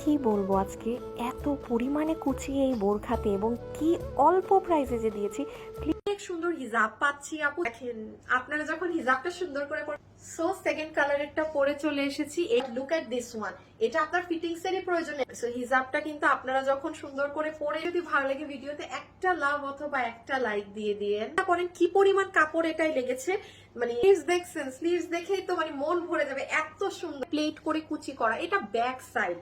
কি বলব আজকে? এত পরিমাণে কুচিয়ে এই বোরখাতে এবং কি অল্প প্রাইসে যে দিয়েছি। সুন্দর হিজাব পাচ্ছি আপু। দেখেন, আপনারা যখন হিজাবটা সুন্দর করে সো সেকেন্ড কালারেরটা পরে চলে এসেছি। লুক এট দিস ওয়ান এটা আপনার ফিটিংস এরই প্রয়োজন। সো হিজাবটা কিন্তু আপনারা যখন সুন্দর করে পরে যদি ভালো লাগে ভিডিওতে একটা লাভ অথবা একটা লাইক দিয়ে দিয়েন। করেন কি পরিমাণ কাপড় এটাই লেগেছে? মানে স্লিভস দেখছেন স্লিভস দেখেই তো মানে মন ভরে যাবে এত সুন্দর। প্লেট করে কুচি করা, এটা ব্যাক সাইড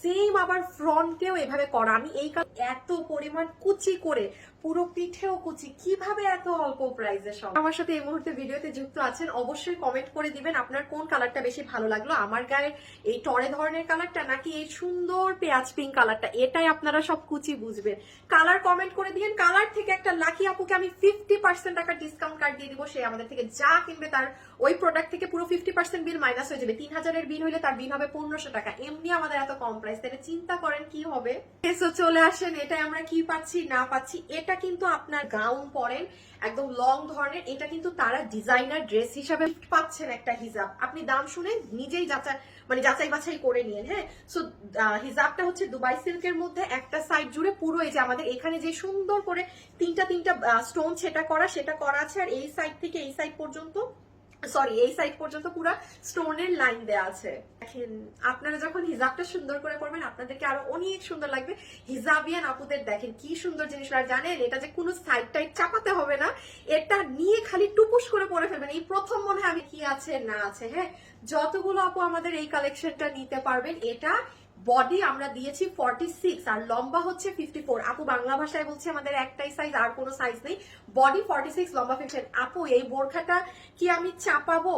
সেম আবার ফ্রন্টেও এভাবে করা। আমি এই এত পরিমাণ কুচি করে, পুরো পিঠেও কুচি। কীভাবে এত অল্প প্রাইসে সব? আমার সাথে এই মুহূর্তে ভিডিওতে যুক্ত আছেন, অবশ্যই কমেন্ট করে দিবেন। আপনার কোন কালারটা বেশি ভালো লাগল? আমার গায়ে এই টরে ধরনের কালারটা নাকি এই সুন্দর পেঁয়াজ পিঙ্ক কালারটা? এটাই আপনারা সব কুচি বুঝবেন। কালার কমেন্ট করে দিবেন কালার থেকে একটা লাকি আপুকে আমি ফিফটি পার্সেন্ট টাকা ডিসকাউন্ট কার্ড দিয়ে দিব। সে আমাদের থেকে যা কিনবে তার ওই প্রোডাক্ট থেকে পুরো ফিফটি পার্সেন্ট বিল মাইনাস হয়ে যাবে। তিন হাজারের বিল হলে তার বিল হবে পনেরোশো টাকা। এমনি আমাদের এত কম প্রাইস তাহলে চিন্তা করেন কি হবে? চলে আসেন। এটাই আমরা কি পাচ্ছি, না পাচ্ছি, এটা কিন্তু আপনার গাউন পরেন। একদম লং ধরনের, এটা কিন্তু তারা ডিজাইনার ড্রেস হিসাবে পাচ্ছেন একটা হিজাব। আপনি দাম শুনে নিজেই যাচাই মানে যাচাই বাছাই করে নিন হ্যাঁ? সো হিজাবটা হচ্ছে দুবাই সিল্কের মধ্যে একটা সাইড জুড়ে পুরো এই যে আমাদের এখানে যে সুন্দর করে তিনটা তিনটা স্টোন সেটা করা সেটা করা আছে। আর এই সাইড থেকে এই সাইড পর্যন্ত সরি এই সাইড পর্যন্ত পুরো স্টোনের লাইন দেওয়া আছে। দেখেন, আপনারা যখন হিজাবটা সুন্দর করে পরবেন, আপনাদেরকে আরও অনেক সুন্দর লাগবে। হিজাবিয়ান আপুদের দেখেন, কি সুন্দর জিনিস। আর জানেন, এটা যে কোনো সাইড টাইড চাপাতে হবে না, এটা নিয়ে খালি টুপুস করে পরে ফেলবেন। এই প্রথম মনে হয় আমি কি আছে? না আছে। হ্যাঁ যতগুলো আপু আমাদের এই কালেকশনটা নিতে পারবেন, এটা বডি আমরা দিয়েছি ফর্টি সিক্স আর লম্বা হচ্ছে ফিফটি ফোর আপু বাংলা ভাষায় বলছে আমাদের একটাই সাইজ আর কোনো সাইজ নেই। বডি ফর্টি সিক্স লম্বা ফিফটি আপু, এই বোরখাটা কি আমি চাপাবো?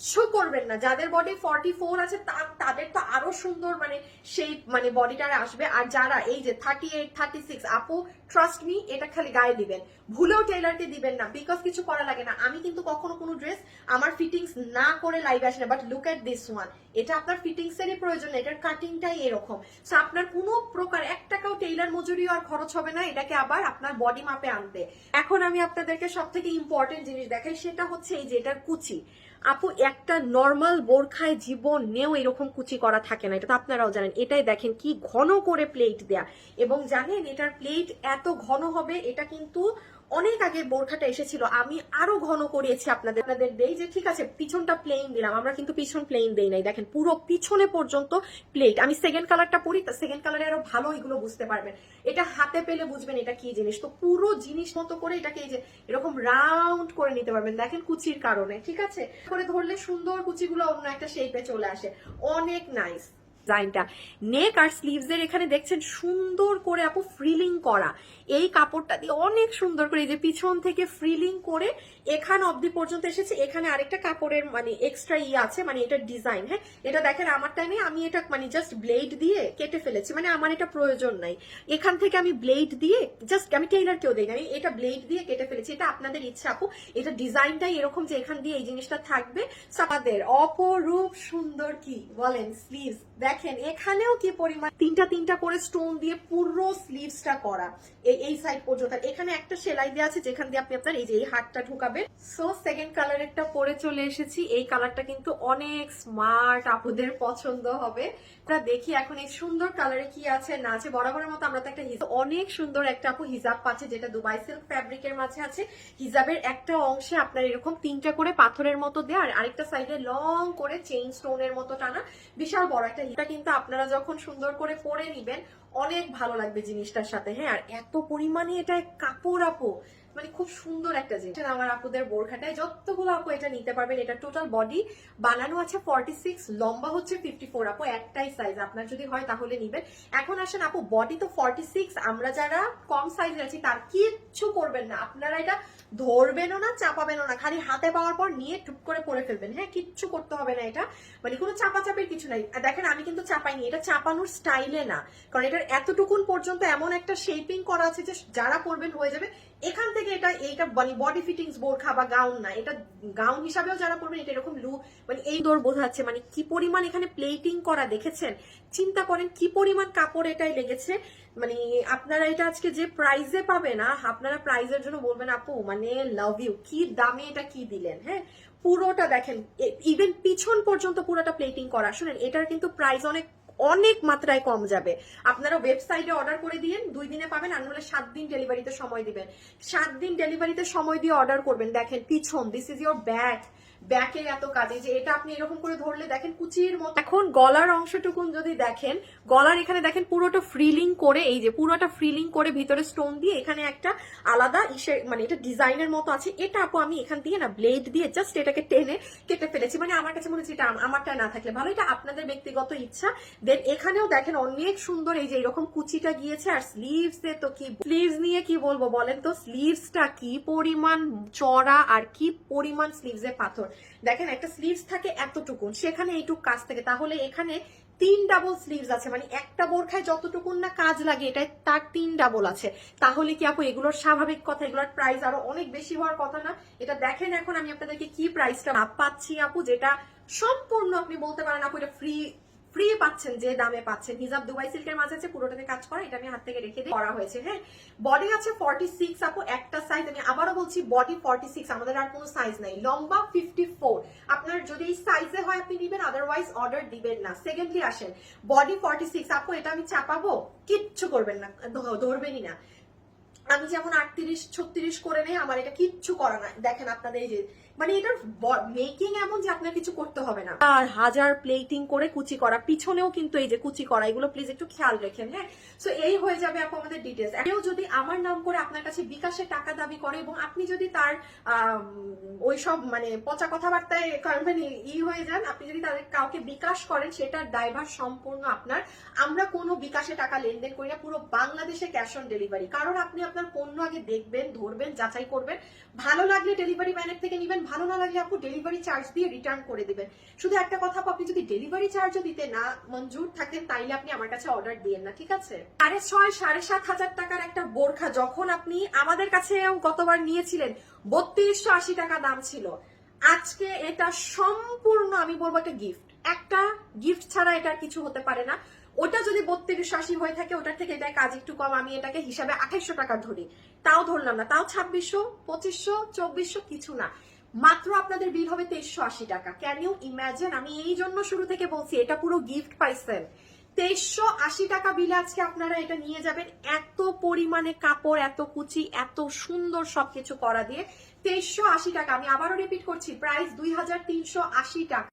কিচ্ছু করবেন না। যাদের বডি ফর্টি ফোর আছে তাদের তো আরও সুন্দর মানে সেই মানে বডিটার আসবে। আর যারা এই যে থার্টি এইট থার্টি সিক্স আপু ট্রাস্ট মি এটা খালি গায়ে দিবেন। ভুলেও টেলারকে দিবেন না বিকজ কিছু করা লাগে না। আমি কিন্তু কখনো কোনো ড্রেস আমার ফিটিংস না করে লাইভ আসে না but look at this one এটা আপনার ফিটিংস এরই প্রয়োজন, এটার কাটিংটাই এরকম। সো আপনার কোনো প্রকার, এক টাকাও টেইলার মজুরিও আর খরচ হবে না, এটাকে আবার আপনার বডি মাপে আনতে। এখন আমি আপনাদেরকে সব থেকে ইম্পর্টেন্ট জিনিস দেখাই, সেটা হচ্ছে এই যে এটার কুচি। আপু একটা নর্মাল বোরখায় জীবন নেও এরকম কুচি করা থাকে না, এটা তো আপনারাও জানেন। এটাই দেখেন কি ঘন করে প্লেট দেয়া। এবং জানেন এটার প্লেট এত ঘন হবে, এটা কিন্তু অনেক আগে বোরখাটা এসেছিল, আমি আরও ঘন করিয়েছি আপনাদের আপনাদের দেই যে ঠিক আছে, পিছনটা প্লেন দিলাম, আমরা কিন্তু পিছন প্লেন দেই নাই, দেখেন পুরো পিছনে পর্যন্ত প্লেট আমি সেকেন্ড কালারটা পরি সেকেন্ড কালারে আরও ভালো এগুলো বুঝতে পারবেন। এটা হাতে পেলে বুঝবেন এটা কি জিনিস, তো পুরো জিনিস মতো করে এটাকে এই যে এরকম রাউন্ড করে নিতে পারবেন, দেখেন কুচির কারণে, ঠিক আছে? করে ধরলে সুন্দর কুচিগুলো অন্য একটা শেপে চলে আসে, অনেক নাইস ডিজাইনটা। নেক আর স্লিভস এর এখানে দেখছেন সুন্দর করে আপু ফ্রিলিং করা। এই কাপড়টা দিয়ে অনেক সুন্দর করে এই যে পিছন থেকে ফ্রিলিং করে এখান অবধি পর্যন্ত এসেছে। এখানে আরেকটা কাপড়ের মানে এক্সট্রা ই আছে মানে এটা ডিজাইন হ্যাঁ? এটা দেখেন আমার টাইমে আমি এটা মানে জাস্ট ব্লেড দিয়ে কেটে ফেলেছি মানে আমার এটা প্রয়োজন নাই। এখান থেকে আমি ব্লেড দিয়ে জাস্ট আমি টেইলার কেউ দিই না, আমি এটা ব্লেড দিয়ে কেটে ফেলেছি। এটা আপনাদের ইচ্ছা আপু এটা ডিজাইনটাই এরকম যে এখান দিয়ে এই জিনিসটা থাকবে। আমাদের অপরূপ সুন্দর কি বলেন স্লিভস দেখেন, এখানেও কি পরিমাণ তিনটা তিনটা করে স্টোন দিয়ে পুরো স্লিভসটা করা। এই সাইড পর্যন্ত। এখানে একটা সেলাই দেওয়া আছে যেখান দিয়ে আপনি আপনার এই যে এই হাতটা ঢুকাবেন। সো সেকেন্ড কালারেরটা পরে চলে এসেছি। এই কালারটা কিন্তু অনেক স্মার্ট আপুদের পছন্দ হবে। আমরা দেখি এখন এই সুন্দর কালারে কি আছে, না আছে। বরাবরের মতো আমরা তো একটা অনেক সুন্দর একটা আপু হিজাব পাচ্ছে, যেটা দুবাই সিল্ক ফ্যাব্রিকের মাঝে আছে। হিজাবের একটা অংশে আপনার এরকম তিনটা করে পাথরের মতো দেওয়া আর আরেকটা সাইডে লং করে চেইন স্টোনের মতো টানা। বিশাল বড় একটা কিন্তু আপনারা যখন সুন্দর করে পরে নিবেন, অনেক ভালো লাগবে জিনিসটার সাথে। হ্যাঁ আর এত পরিমাণে এটা কাপড় আপু। মানে খুব সুন্দর একটা জিনিস। আমার আপুদের বোরখাটায় যতগুলো আপু এটা নিতে পারবেন, এটা টোটাল বডি বানানো আছে ফর্টি সিক্স লম্বা হচ্ছে ফিফটি ফোর আপু, একটাই সাইজ আপনার যদি হয় তাহলে নিবেন। এখন আসেন আপু বডি তো ফর্টি সিক্স আমরা যারা কম সাইজে আছি, তার কিচ্ছু করবেন না। আপনারা এটা ধরবেনও না, চাপাবেনও না। খালি হাতে পাওয়ার পর নিয়ে টুপ করে পরে ফেলবেন। হ্যাঁ কিচ্ছু করতে হবে না এটা। মানে কোনো চাপাচাপির কিছু নাই। দেখেন, আমি কিন্তু চাপাইনি। এটা চাপানোর স্টাইলে না। কারণ এটার এতটুকুন পর্যন্ত এমন একটা শেপিং করা আছে যে যারা পরবেন হয়ে যাবে। এখান থেকে এটা, এইটা মানে বডি ফিটিংস বোরখা বা গাউন না, এটা গাউন হিসাবেও যারা পরবেন, এটা এরকম লু মানে এই দৌড় বোঝাচ্ছে মানে কি পরিমাণ এখানে প্লেটিং করা দেখেছেন? চিন্তা করেন কি পরিমাণ কাপড় এটাই লেগেছে? মানে আপনারা এটা আজকে যে প্রাইজে পাবে না আপনারা প্রাইজের জন্য বলবেন, আপু মানে লাভ ইউ কি দামে এটা কি দিলেন হ্যাঁ? পুরোটা দেখেন ইভেন পিছন পর্যন্ত পুরোটা প্লেটিং করা, শুনেন, এটার কিন্তু প্রাইস অনেক অনেক মাত্রায় কম যাবে। আপনারা ওয়েবসাইটে অর্ডার করে দিয়েন, দুই দিনে পাবেন আর নাহলে সাত দিন ডেলিভারিতে সময় দিবেন। সাত দিন ডেলিভারিতে সময় দিয়ে অর্ডার করবেন। দেখেন, পিছন দিস ইজ ইয়োর ব্যাগ ব্যাকের এত কাজে যে এটা আপনি এরকম করে ধরলে দেখেন কুচির মতো। এখন গলার অংশটুকুন যদি দেখেন, গলার এখানে দেখেন পুরোটা ফ্রিলিং করে, এই যে পুরোটা ফ্রিলিং করে ভিতরে স্টোন দিয়ে এখানে একটা আলাদা ইসে মানে এটা ডিজাইনের মতো আছে। এটা আপু আমি এখান দিয়ে না ব্লেড দিয়ে জাস্ট এটাকে টেনে কেটে ফেলেছি। মানে আমার কাছে মনে হচ্ছে এটা আমারটা না থাকলে ভালো। এটা আপনাদের ব্যক্তিগত ইচ্ছা। দেন এখানেও দেখেন অনেক সুন্দর এই যে এরকম কুচিটা গিয়েছে আর স্লিভস এ তো কি স্লিভস নিয়ে কি বলব বলেন তো? স্লিভসটা কি পরিমাণ চড়া আর কি পরিমাণ স্লিভস এ পাথর? দেখেন, একটা স্লিভস থাকে এতটুকুন, সেখানে এইটুক কাজ থাকে। তাহলে এখানে তিন ডাবল স্লিভস আছে মানে একটা বোরখায় যতটুকুন না কাজ লাগে এটাই তার তিন ডাবল আছে। তাহলে কি আপু, এগুলোর স্বাভাবিক কথা, এগুলোর প্রাইস আরও অনেক বেশি হওয়ার কথা না? এটা দেখেন এখন আমি আপনাদেরকে কি প্রাইসটা পাচ্ছি আপু, যেটা সম্পূর্ণ আপনি বলতে পারেন আপু, এটা ফ্রি ফ্রি পাচ্ছেন, যে দামে পাচ্ছেন। হিজাব দুবাই সিল্কের মাঝে আছে, পুরোটাতে কাজ করা, এটা আমি হাত থেকে রেখে দিয়ে করা হয়েছে হ্যাঁ? বডি আছে ফর্টি সিক্স আপু, একটা সাইজ আমি আবারও বলছি বডি ফর্টি সিক্স আমাদের আর কোনো সাইজ নাই। লম্বা ফিফটি ফোর আপনার যদি এই সাইজে হয়, আপনি নিবেন আদারওয়াইজ অর্ডার দিবেন না। সেকেন্ডলি আসেন বডি ফর্টি সিক্স আপু, এটা আমি চাপাবো, কিচ্ছু করবেন না ধরবেনই না। আমি যেমন আটত্রিশ, ছত্রিশ করে নেই, আমার এটা কিচ্ছু করা না দেখেন আপনাদের এই যে মানে এটার মেকিং এমন যে আপনার কিছু করতে হবে না। আর হাজার প্লেটিং করে কুচি করা। পিছনেও কিন্তু এই যে কুচি করা, এগুলো প্লিজ একটু খেয়াল রেখেন হ্যাঁ? সো এই হয়ে যাবে আপু আমাদের ডিটেলস কেউ যদি আমার নাম করে আপনার কাছে বিকাশে টাকা দাবি করে এবং আপনি যদি তার ওই সব মানে পচা কথাবার্তায় মানে ই হয়ে যান, আপনি যদি তাদের কাউকে বিকাশ করেন, সেটার দায়ভার সম্পূর্ণ আপনার। আমরা কোনো বিকাশে টাকা লেনদেন করি না, পুরো বাংলাদেশে ক্যাশ অন ডেলিভারি কারণ আপনি আপনার পণ্য আগে দেখবেন, ধরবেন, যাচাই করবেন। ভালো লাগলে ডেলিভারি ম্যানের থেকে নেবেন ভালো না লাগলে আপু ডেলিভারি চার্জ দিয়ে রিটার্ন করে দিবেন। শুধু একটা কথা আপনি যদি ডেলিভারি চার্জও দিতে না মঞ্জুর থাকেন, তাইলে আপনি আমার কাছে অর্ডার দিয়েন না, ঠিক আছে? সাড়ে ছয়, সাড়ে সাত হাজার টাকার একটা বোরখা যখন আপনি আমাদের কাছেও গতবার নিয়েছিলেন, বত্রিশশো আশি টাকা দাম ছিল। আজকে এটা সম্পূর্ণ, আমি বলব একটা গিফট একটা গিফট ছাড়া এটা কিছু হতে পারে না। ওটা যদি বত্রিশশো আশি হয়ে থাকে, ওটার থেকে এটা কাজ একটু কম, আমি এটাকে হিসাবে আঠাইশশো টাকা ধরি। তাও ধরলাম না, তাও ছাব্বিশশো, পঁচিশশো, চব্বিশশো, কিছু না। মাত্র আপনাদের বিল হবে তেইশশো আশি টাকা। ক্যান ইউ ইম্যাজিন আমি এই জন্য শুরু থেকে বলছি, এটা পুরো গিফট পাইছেন। তেইশশো আশি টাকা বিলে আজকে আপনারা এটা নিয়ে যাবেন। এত পরিমাণে কাপড়, এত কুচি, এত সুন্দর সবকিছু করা দিয়ে তেইশশো আশি টাকা। আমি আবারও রিপিট করছি প্রাইস দুই হাজার তিনশো আশি টাকা।